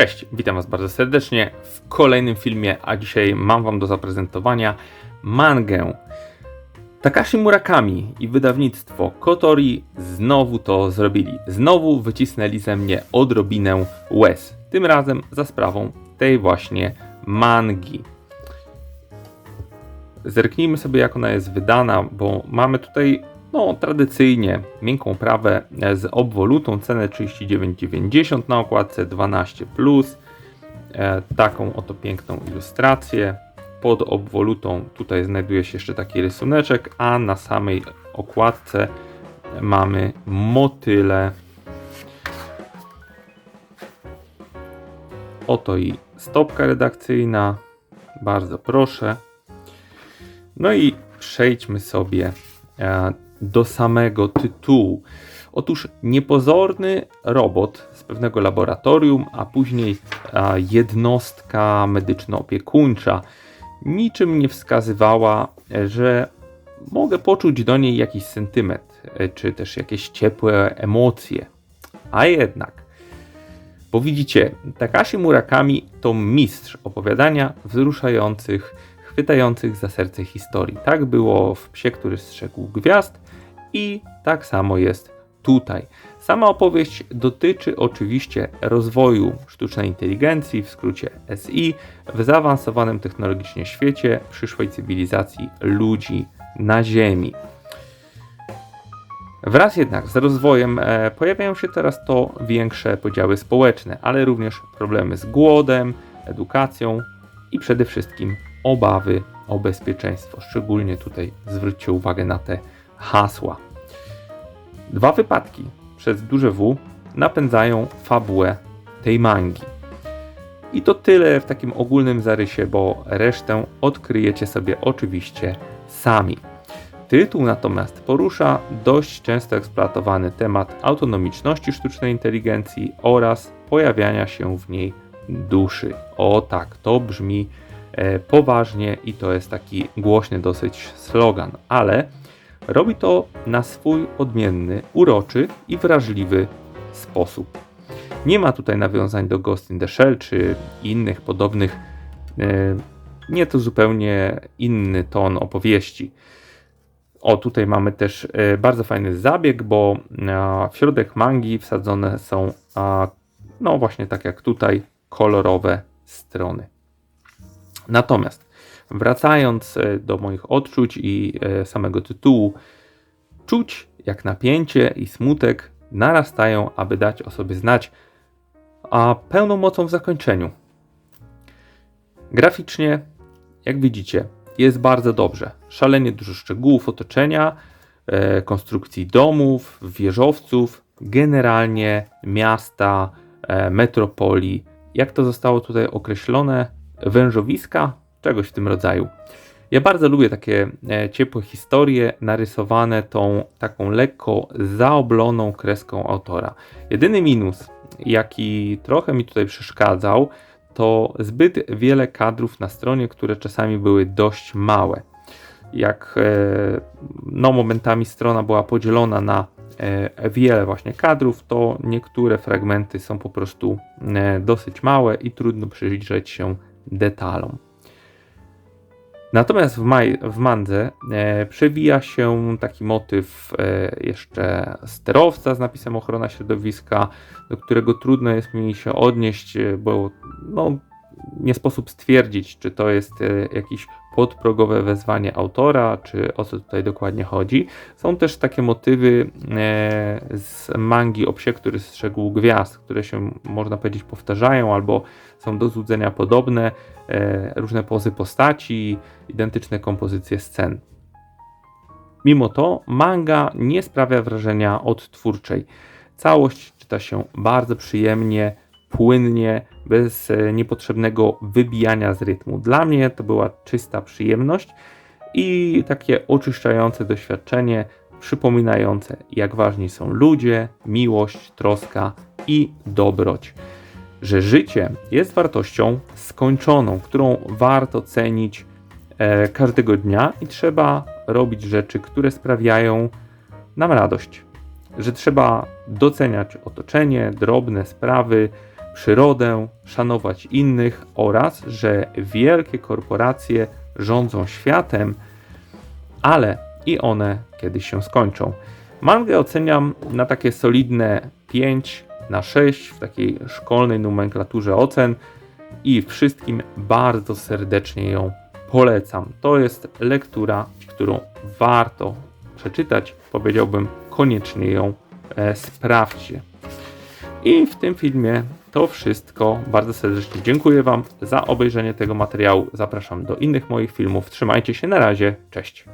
Cześć, witam Was bardzo serdecznie w kolejnym filmie, a dzisiaj mam Wam do zaprezentowania mangę. Takashi Murakami i wydawnictwo Kotori znowu to zrobili. Znowu wycisnęli ze mnie odrobinę łez. Tym razem za sprawą tej właśnie mangi. Zerknijmy sobie jak ona jest wydana, bo mamy tutaj no, tradycyjnie miękką prawę z obwolutą, cenę 39,90 na okładce 12+, plus, e, taką oto piękną ilustrację. Pod obwolutą tutaj znajduje się jeszcze taki rysuneczek, a na samej okładce mamy motyle. Oto i stopka redakcyjna. Bardzo proszę. No i przejdźmy sobie e, do samego tytułu. Otóż niepozorny robot z pewnego laboratorium, a później jednostka medyczno-opiekuńcza niczym nie wskazywała, że mogę poczuć do niej jakiś sentyment, e, czy też jakieś ciepłe emocje. A jednak, bo widzicie, Takashi Murakami to mistrz opowiadania wzruszających, chwytających za serce historii. Tak było w Psie, który strzegł gwiazd, i tak samo jest tutaj. Sama opowieść dotyczy oczywiście rozwoju sztucznej inteligencji, w skrócie SI, w zaawansowanym technologicznie świecie przyszłej cywilizacji ludzi na Ziemi. Wraz jednak z rozwojem e, pojawiają się teraz to większe podziały społeczne, ale również problemy z głodem, edukacją i przede wszystkim obawy o bezpieczeństwo. Szczególnie tutaj zwróćcie uwagę na te hasła. Dwa wypadki przez duże W napędzają fabułę tej mangi. I to tyle w takim ogólnym zarysie, bo resztę odkryjecie sobie oczywiście sami. Tytuł natomiast porusza dość często eksploatowany temat autonomiczności sztucznej inteligencji oraz pojawiania się w niej duszy. O tak, to brzmi e, poważnie i to jest taki głośny dosyć slogan, ale Robi to na swój odmienny, uroczy i wrażliwy sposób. Nie ma tutaj nawiązań do Ghost in the Shell czy innych podobnych. E, nie to zupełnie inny ton opowieści. O, tutaj mamy też e, bardzo fajny zabieg, bo w środek mangi wsadzone są, no właśnie tak jak tutaj, kolorowe strony. Natomiast Wracając e, do moich odczuć i e, samego tytułu, czuć jak napięcie i smutek narastają, aby dać o sobie znać, a pełną mocą w zakończeniu. Graficznie, jak widzicie, jest bardzo dobrze. Szalenie dużo szczegółów otoczenia, e, konstrukcji domów, wieżowców, generalnie miasta, metropolii. Jak to zostało tutaj określone? Wężowiska, czegoś w tym rodzaju. Ja bardzo lubię takie e, ciepłe historie narysowane tą taką lekko zaobloną kreską autora. Jedyny minus, jaki trochę mi tutaj przeszkadzał, to zbyt wiele kadrów na stronie, które czasami były dość małe. Jak e, no, momentami strona była podzielona na e, wiele właśnie kadrów, to niektóre fragmenty są po prostu dosyć małe i trudno przyjrzeć się detalom. Natomiast w, maj, w mandze e, przewija się taki motyw e, jeszcze sterowca z napisem ochrona środowiska, do którego trudno jest mi się odnieść, e, bo no, nie sposób stwierdzić, czy to jest e, jakiś podprogowe wezwanie autora, czy o co tutaj dokładnie chodzi. Są też takie motywy e, z mangi o psie, który strzegł gwiazd, które się można powiedzieć powtarzają albo są do złudzenia podobne, e, różne pozy postaci, identyczne kompozycje scen. Mimo to manga nie sprawia wrażenia odtwórczej. Całość czyta się bardzo przyjemnie, płynnie, bez e, niepotrzebnego wybijania z rytmu. Dla mnie to była czysta przyjemność i takie oczyszczające doświadczenie, przypominające, jak ważni są ludzie, miłość, troska i dobroć. Że życie jest wartością skończoną, którą warto cenić e, każdego dnia i trzeba robić rzeczy, które sprawiają nam radość. Że trzeba doceniać otoczenie, drobne sprawy, przyrodę, szanować innych oraz, że wielkie korporacje rządzą światem, ale i one kiedyś się skończą. Mangę oceniam na takie solidne 5 na 6 w takiej szkolnej nomenklaturze ocen i wszystkim bardzo serdecznie ją polecam. To jest lektura, którą warto przeczytać. Powiedziałbym, koniecznie ją e, sprawdźcie. I w tym filmie to wszystko. Bardzo serdecznie dziękuję Wam za obejrzenie tego materiału. Zapraszam do innych moich filmów. Trzymajcie się, na razie, cześć.